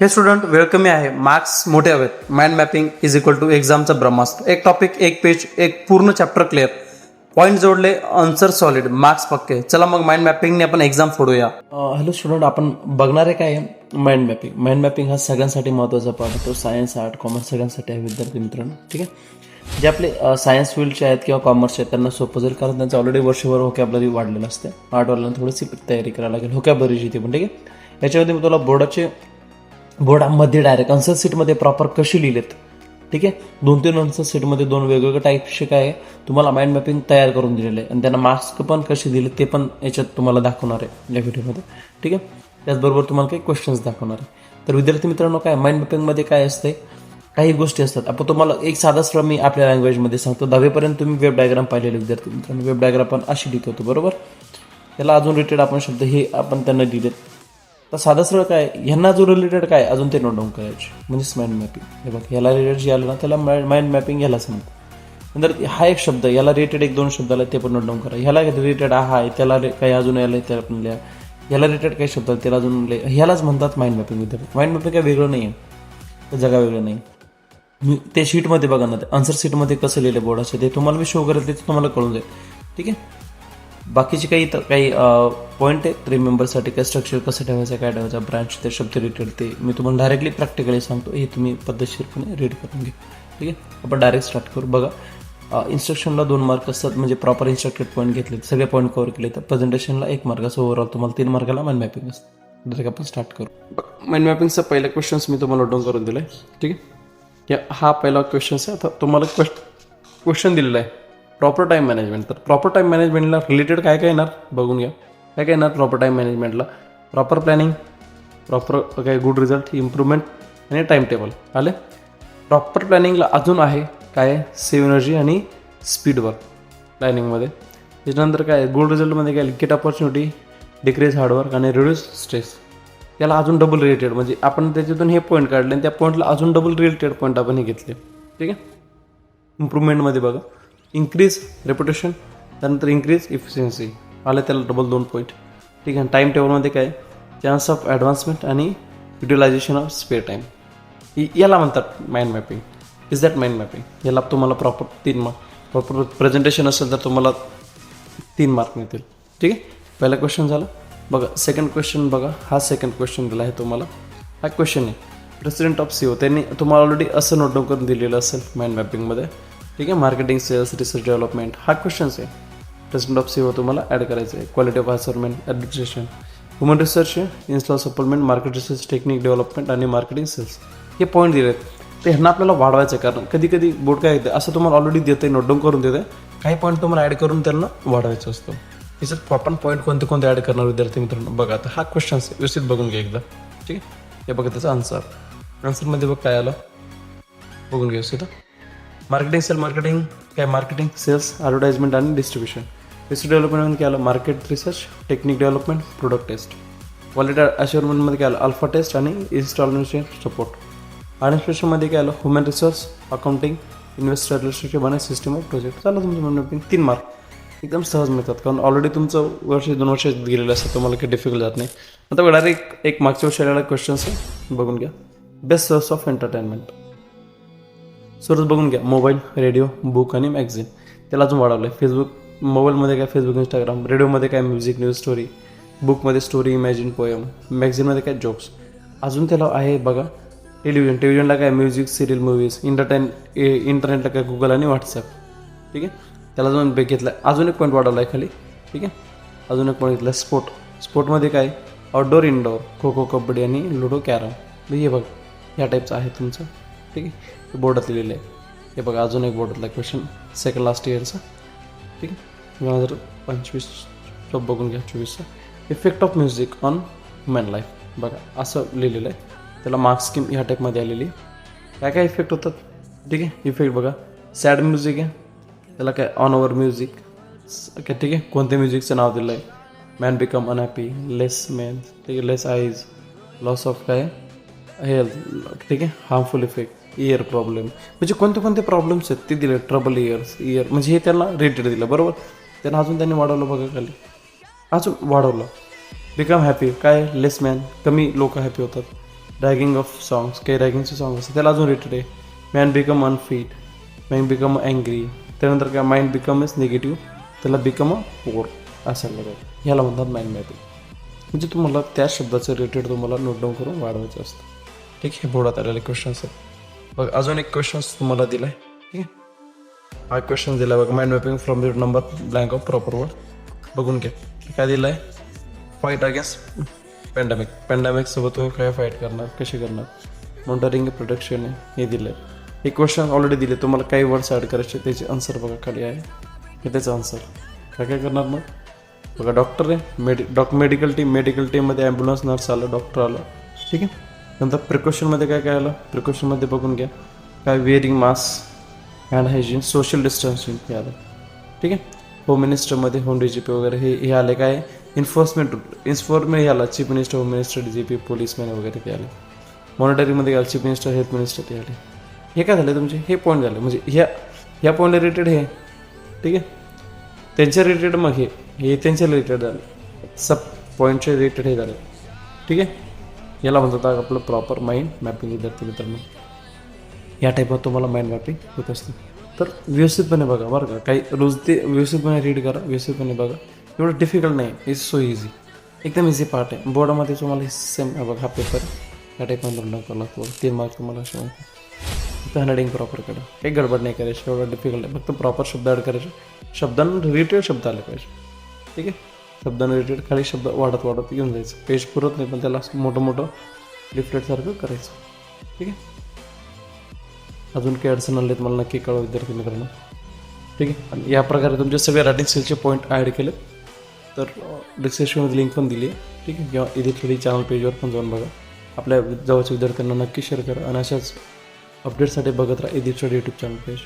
हे स्टुडंट वेळ कमी आहे. मार्क्स मोठे हवेत. Mind mapping is equal to एक्झामचा ब्रह्मास्त्र. एक टॉपिक एक पेज एक पूर्ण चॅप्टर क्लिअर पॉईंट जोडले आन्सर सॉलिड मार्क्स पक्के. चला मग माइंड मॅपिंगने आपण एक्झाम फोडूया. हॅलो स्टुडंट आपण बघणार आहे काय आहे? माइंड मॅपिंग माइंड मॅपिंग हा सगळ्यांसाठी महत्त्वाचा पार्ट आहे. तो सायन्स आर्ट कॉमर्स सगळ्यांसाठी आहे विद्यार्थी मित्रांनो. ठीक आहे? जे आपले सायन्स फील्डचे आहेत किंवा कॉमर्सचे आहेत त्यांना सोपं जाईल कारण त्यांचं ऑलरेडी वर्षभर होकॅबलरी वाढलेलं असते. आर्टवाल्यांना थोडीशी तयारी करायला लागेल. होकॅबलरीची ती पण ठीक आहे? याच्यामध्ये मी तुला बोर्डाचे बोर्डामध्ये डायरेक्ट आन्सर सीटमध्ये प्रॉपर कशी लिहिलेत? ठीक आहे? दोन तीन आन्सर सीटमध्ये दोन वेगवेगळ्या टाईपचे काय तुम्हाला माइंड मॅपिंग तयार करून दिलेलं आहे. आणि त्यांना मार्क्स पण कसे दिले ते पण याच्यात तुम्हाला दाखवणार आहे या व्हिडिओमध्ये ठीक आहे? त्याचबरोबर तुम्हाला काही क्वेश्चन्स दाखवणार आहे. तर विद्यार्थी मित्रांनो काय माइंड मॅपिंगमध्ये काय असते काही गोष्टी असतात. आपण तुम्हाला एक साधा सरळ मी आपल्या लँग्वेजमध्ये सांगतो. दहावीपर्यंत तुम्ही वेब डायग्राम पाहिलेले विद्यार्थी मित्रांनो. वेब डायग्राम पण अशी लिहित होतो बरोबर? त्याला अजून रिलेटेड आपण शब्द हे आपण त्यांना लिहिलेत तर साधं सरळ काय ह्यांना जो रिलेटेड काय अजून ते नोट डाऊन करायचे. म्हणजेच माइंड मॅपिंग हे बघ ह्याला रिलेटेड जे आलं ना त्याला माइंड मॅपिंग ह्याला सांगतो नंतर हा एक शब्द याला रिलेटेड एक दोन शब्द आला ते पण नोट डाऊन करा. ह्याला रिलेटेड हा आहे त्याला काही अजून आलं त्याला पण लिहा. ह्याला रिलेटेड काही शब्द त्याला अजून ह्यालाच म्हणतात माइंड मॅपिंग विद्यार्थी माइंड मॅपिंग काय वेगळं नाही आहे ते जगा वेगळं नाही मी ते शीटमध्ये बघा ना आन्सर शीटमध्ये कसं लिहिलं बोर्डाचं ते तुम्हाला मी शो करेल ते तुम्हाला कळून जाईल. ठीक आहे? बाकीचे काही काही पॉईंट आहेत? रिमेंबरसाठी काय स्ट्रक्चर कसं ठेवायचं काय ठेवायचं? ब्रांच ते शब्द रिलेटेड ते मी तुम्हाला डायरेक्टली प्रॅक्टिकली सांगतो. हे तुम्ही पद्धतशीरपणे रीड करून घ्या. ठीक आहे? आपण डायरेक्ट स्टार्ट करू. बघा इन्स्ट्रक्शनला दोन मार्क असतात. म्हणजे प्रॉपर इन्स्ट्रक्टेड पॉईंट घेतले सगळे पॉईंट कव्हर केले तर प्रेझेंटेशनला एक मार्क असं ओव्हरऑल तुम्हाला तीन मार्काला माइंड मॅपिंग असतं. डायरेक्ट आपण स्टार्ट करू. माइंड मॅपिंगचा पहिला क्वेश्चन्स मी तुम्हाला नोट करून दिलाय. ठीक आहे? या हा पहिला क्वेश्चन आहे. आता तुम्हाला क्वेश्चन दिलेला आहे. प्रॉपर टाईम मॅनेजमेंट तर प्रॉपर टाईम मॅनेजमेंटला रिलेटेड काय काय येणार? बघून घ्या. काय काय येणार प्रॉपर टाईम मॅनेजमेंटला प्रॉपर प्लॅनिंग प्रॉपर काय गुड रिझल्ट इम्प्रूव्हमेंट आणि टाईम टेबल आले प्रॉपर प्लॅनिंगला अजून आहे काय? सेव्ह एनर्जी आणि स्पीड वर्क प्लॅनिंगमध्ये त्याच्यानंतर काय? गुड रिझल्टमध्ये काय? Get opportunity decrease hard work आणि रिड्यूस स्ट्रेस याला अजून डबल रिलेटेड म्हणजे आपण त्याच्यातून हे पॉईंट काढले आणि त्या पॉईंटला अजून डबल रिलेटेड पॉईंट आपण हे घेतले. ठीक आहे? इम्प्रूव्हमेंटमध्ये बघा. इन्क्रीज रेप्युटेशन त्यानंतर इन्क्रीज इफिशियन्सी आले त्याला डबल दोन पॉईंट ठीक आहे टाईम टेबलमध्ये काय? चान्स ऑफ ॲडव्हान्समेंट आणि युटिलायझेशन ऑफ स्पेअर टाईम याला म्हणतात mind mapping is that mind mapping याला तुम्हाला प्रॉपर तीन मार्क प्रॉपर प्रेझेंटेशन असेल तर तुम्हाला तीन मार्क मिळतील. ठीक आहे? पहिला क्वेश्चन झाला. बघा सेकंड क्वेश्चन बघा. हा सेकंड क्वेश्चन दिला आहे तुम्हाला. हा क्वेश्चन आहे. प्रेसिडेंट ऑफ सीओ त्यांनी तुम्हाला ऑलरेडी असं नोट डाऊन करून दिलेलं असेल माइंड मॅपिंगमध्ये ठीक आहे? मार्केटिंग सेल्स रिसर्च डेव्हलपमेंट हा क्वेश्चन्स आहे. प्रेसिडेंट ऑफ सीओ तुम्हाला ॲड करायचं आहे quality of assurement administration human research आहे. Install supplement market research technique development आणि मार्केटिंग सेल्स हे पॉईंट दिले आहेत ते ह्यांना आपल्याला वाढवायचं आहे कारण कधी कधी बोर्ड काय येतं? असं तुम्हाला ऑलरेडी देते नोट डाऊन करून देते काही पॉईंट तुम्हाला ॲड करून त्यांना वाढवायचं असतं. त्याच्यात आपण पॉईंट कोणते कोणते ॲड करणार विद्यार्थी मित्रांनो? बघा आता हा क्वेश्चन व्यवस्थित बघून घ्या एकदा. ठीक आहे? हे बघा त्याचा आन्सर आन्सरमध्ये बघ काय आलं. बघून घ्या व्यवस्थित मार्केटिंग सेल मार्केटिंग काय मार्केटिंग सेल्स ॲडव्हर्टाइजमेंट आणि डिस्ट्रीब्युशन रिसर्च डेव्हलपमेंटमध्ये काय आलं market research technique development product test quality अश्युरमेंटमध्ये काय आलं अल्फा टेस्ट आणि इन्स्टॉलमेंट सपोर्ट ॲडमिनिस्ट्रेशनमध्ये काय आलं human resource accounting investor relationship आणि सिस्टम ऑफ प्रोजेक्ट चाललं तुमचं म्हणणं तीन मार्क एकदम सहज मिळतात कारण ऑलरेडी तुमचं वर्ष दोन वर्ष गेलेलं असतं तुम्हाला काही डिफिकल्ट जात नाही. आता डायरेक्ट एक मागच्या वर्षी आलेला क्वेश्चन्स आहे. बघून घ्या. Best source of entertainment source बघून घ्या. मोबाईल रेडिओ बुक आणि मॅगझिन त्याला अजून वाढवलं आहे फेसबुक मोबाईलमध्ये काय फेसबुक इंस्टाग्राम रेडिओमध्ये काय म्युझिक न्यूज स्टोरी बुकमध्ये स्टोरी इमॅजिन पोयम मॅगझिनमध्ये काय जोक्स अजून त्याला आहे बघा टेलिव्हिजन टेलिव्हिजनला काय म्युझिक सिरियल मूवीज इंटरटेन इंटरनेटला काय गुगल आणि व्हॉट्सअप ठीक आहे? त्याला अजून ब्रेक घेतला अजून एक पॉईंट वाढवला आहे खाली. ठीक आहे? अजून एक पॉईंट घेतला स्पोर्ट स्पोर्टमध्ये काय? आउटडोर इनडोअर खो खो कबड्डी आणि लुडो कॅरम हे बघ ह्या टाईपचं आहे तुमचं. ठीक आहे? बोर्डात लिहिलेलं आहे. हे बघा अजून एक बोर्डातला क्वेश्चन सेकंड लास्ट इयरचा ठीक आहे? दोन हजार पंचवीस बघून घ्या चोवीसचा. Effect of music on human life बघा असं लिहिलेलं आहे. त्याला मार्क्स स्कीम ह्या टाईपमध्ये आलेली काय काय इफेक्ट होतात? ठीक आहे? इफेक्ट बघा. सॅड म्युझिक आहे. त्याला काय? ऑन ओवर म्युझिक काय ठीक आहे? कोणत्या म्युझिकचं नाव दिलं आहे? Man become unhappy less man ठीक आहे? लेस आईज लॉस ऑफ काय? हेल्थ ठीक आहे? हार्मफुल इफेक्ट इयर प्रॉब्लेम म्हणजे कोणते कोणते प्रॉब्लेम्स आहेत ते दिले ट्रबल इयर्स इयर म्हणजे हे त्यांना रेटेड दिलं बरोबर? त्यांना अजून त्यांनी वाढवलं बघा खाली. अजून वाढवलं. बिकम हॅपी काय? लेस मॅन कमी लोक हॅपी होतात. रॅगिंग ऑफ सॉंग्स काही रॅगिंगचे सॉंग्स असतात त्याला अजून रेटेड आहे. Man become unfit man become angry त्यानंतर काय? माइंड बिकम इज निगेटिव्ह त्याला बिकम अ पोर असायला लागेल ह्याला म्हणतात माइंड मॅपिंग म्हणजे तुम्हाला त्या शब्दाचं रिलेटेड तुम्हाला नोट डाऊन करून वाढवायचं असतं. ठीक आहे बोर्डात आलेले क्वेश्चन्स आहेत. बघ अजून एक क्वेश्चन्स तुम्हाला दिला आहे ठीक आहे? हा क्वेश्चन दिला बघ mind mapping from your number blank of proper word बघून घ्या काय दिलं आहे फाईट अगेन्स्ट पॅन्डेमिक पॅन्डेमिकसोबत तुम्ही काय फाईट करणार कसे करणार? मॉनिटरिंग प्रोटेक्शन आहे हे दिलं आहे हे क्वेश्चन ऑलरेडी दिले. तुम्हाला काही वर्ड्स ॲड करायचे त्याचे आन्सर बघा खाली आहे. हे त्याचं आन्सर काय काय करणार मग? बघा डॉक्टर आहे. मेडि डॉक मेडिकल टीम मेडिकल टीममध्ये ॲम्ब्युलन्स नर्स आलं डॉक्टर आलं. ठीक आहे? नंतर प्रिकॉशनमध्ये काय काय आलं? प्रिकॉशनमध्ये बघून घ्या. काय wearing mask hand hygiene social distancing हे आलं. ठीक आहे? होम मिनिस्टरमध्ये होम डी जी पी वगैरे हे हे आले काय? इन्फोर्समेंट इन्फोर्समेंट हे आला. Chief minister home minister D G P policeman वगैरे ते आले. मॉनिटरिंगमध्ये काय चीफ मिनिस्टर हेल्थ मिनिस्टर ते आले. हे काय झालं तुमचे? हे पॉईंट झाले. म्हणजे ह्या ह्या पॉईंट रिलेटेड हे. ठीक आहे? त्यांच्या रिलेटेड मग हे. हे त्यांच्या रिलेटेड झाले. सब पॉईंटचे रिलेटेड हे झाले. ठीक आहे? याला म्हणतात आपलं प्रॉपर माइंड मॅपिंग विद्यार्थी मित्रांनो. या टाईपात तुम्हाला माइंड मॅपिंग होत असते. तर व्यवस्थितपणे बघा बरं का काही रोज ते व्यवस्थितपणे रीड करा व्यवस्थितपणे बघा. एवढं डिफिकल्ट नाही इट्स सो इझी एकदम इझी पार्ट आहे. बोर्डामध्ये तुम्हाला सेम बघा हा पेपर या टाईपमध्ये नोट करावा लागतो तीन मार्क तुम्हाला असे माहिती फक्त हँडरायटिंग प्रॉपर करा. काही गडबड नाही करायची एवढं डिफिकल्ट आहे. फक्त प्रॉपर शब्द ॲड करायचे. शब्दांना रिलेटेड शब्द आले पाहिजे. ठीक आहे? शब्दाने रिलेटेड खाली शब्द वाढत वाढत घेऊन जायचं. पेज पुरत नाही पण त्याला मोठं मोठं लिफलेटसारखं करायचं. ठीक आहे? अजून काही अडचण आली मला नक्की कळवा विद्यार्थी मित्रांनो. ठीक आहे? आणि या प्रकारे तुमचे सगळे रायटिंग स्किलचे पॉईंट ॲड केले. तर डिस्क्रिप्शनमध्ये लिंक पण दिली आहे. ठीक आहे? किंवा इथे थोडी चॅनल पेजवर पण जाऊन बघा. आपल्या जवळच्या विद्यार्थ्यांना नक्की शेअर करा. आणि अशाच अपडेटसाठी बघत राहा इथे यूट्यूब चॅनल पेज